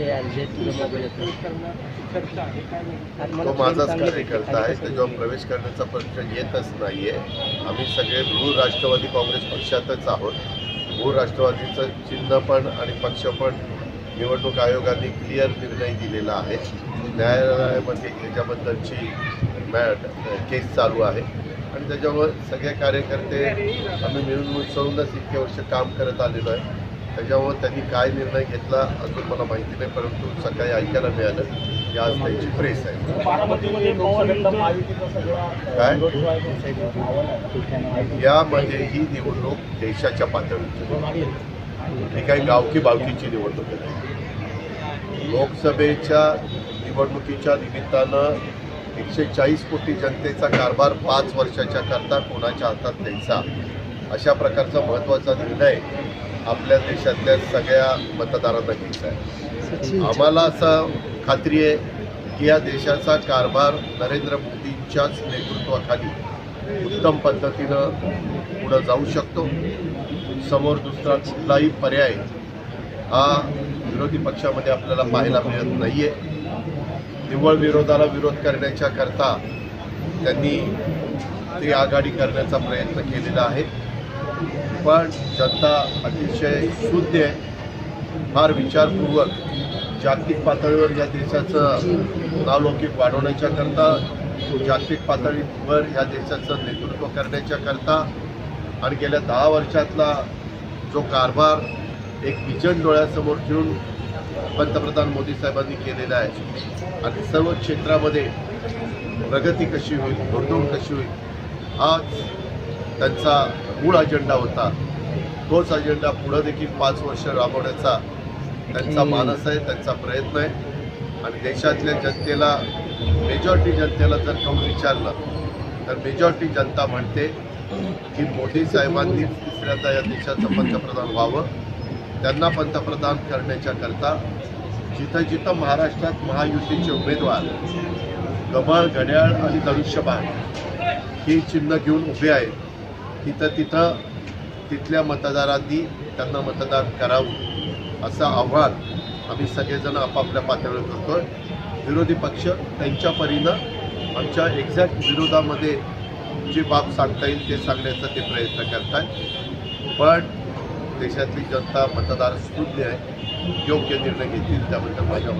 ते माझाच कार्यकर्ता आहे त्याच्यावर प्रवेश करण्याचा प्रश्न येतच नाहीये आम्ही सगळे मूळ राष्ट्रवादी काँग्रेस पक्षातच आहोत. मूळ राष्ट्रवादीचं चिन्ह पण आणि पक्ष पण निवडणूक आयोगाने क्लिअर निर्णय दिलेला आहे. न्यायालयामध्ये याच्याबद्दलची केस चालू आहे. आणि त्याच्यामुळे सगळे कार्यकर्ते आम्ही मिळून मिसळूनच इतके वर्ष काम करत आलेलो आहे. त्याच्यावर त्यांनी काय निर्णय घेतला अजून मला माहिती नाही परंतु सकाळी ऐकायला मिळालं की आज त्यांची प्रेस आहे. काय? यामध्ये म्हणजे ही निवडणूक देशाच्या पातळीची ही काही गावकी बावकीची निवडणूक आहे. लोकसभेच्या निवडणुकीच्या निमित्तानं एकशे चाळीस कोटी जनतेचा कारभार पाच वर्षाच्या करता कोणाच्या हातात द्यायचा? अशा प्रकारचा महत्त्वाचा निर्णय आपल्या देशातल्या सगळ्या मतदारांना घ्यायचा आहे. आम्हाला असं खात्री आहे की या देशाचा कारभार नरेंद्र मोदींच्याच नेतृत्वाखाली उत्तम पद्धतीनं पुढं जाऊ शकतो. समोर दुसरा कुठलाही पर्याय हा विरोधी पक्षामध्ये आपल्याला पाहायला मिळत नाही आहे निव्वळ विरोधाला विरोध करण्याच्या करता त्यांनी ती आघाडी करण्याचा प्रयत्न केलेला आहे. पण जनता अतिशय शुद्ध आहे. फार विचारपूर्वक जागतिक पातळीवर या देशाचं नावलौकिक वाढवण्याच्या करता जागतिक पातळीवर या देशाचं नेतृत्व करण्याच्या करता आणि गेल्या दहा वर्षातला जो कारभार एक विजन डोळ्यासमोर ठेवून पंतप्रधान मोदी साहेबांनी केलेला आहे. आणि सर्व क्षेत्रामध्ये प्रगती कशी होईल गुंतवणूक कशी होईल आज त्यांचा मूळ अजेंडा होता. तोच अजेंडा पुढं देखील पाच वर्ष राबवण्याचा त्यांचा मानस आहे त्यांचा प्रयत्न आहे. आणि देशातल्या जनतेला मेजॉरिटी जनतेला जर कौल विचारलं तर मेजॉरिटी जनता म्हणते की मोदी साहेबांनी तिसऱ्यांदा या देशाचं पंतप्रधान व्हावं. त्यांना पंतप्रधान करण्याच्या करता जिथं जिथं महाराष्ट्रात महायुतीचे उमेदवार कमळ घड्याळ आणि धनुष्यबाण ही चिन्ह घेऊन उभे आहेत तिथं तिथं तिथल्या मतदारांनी त्यांना मतदान करावं असं आव्हान आम्ही सगळेजण आपापल्या पातळीवर करतोय. विरोधी पक्ष त्यांच्या परीनं आमच्या एक्झॅक्ट विरोधामध्ये जी बाब सांगता येईल ते सांगण्याचा ते प्रयत्न करत आहेत पण देशातली जनता मतदार सुज्ञ आहे योग्य निर्णय घेतील त्याबद्दल माझ्या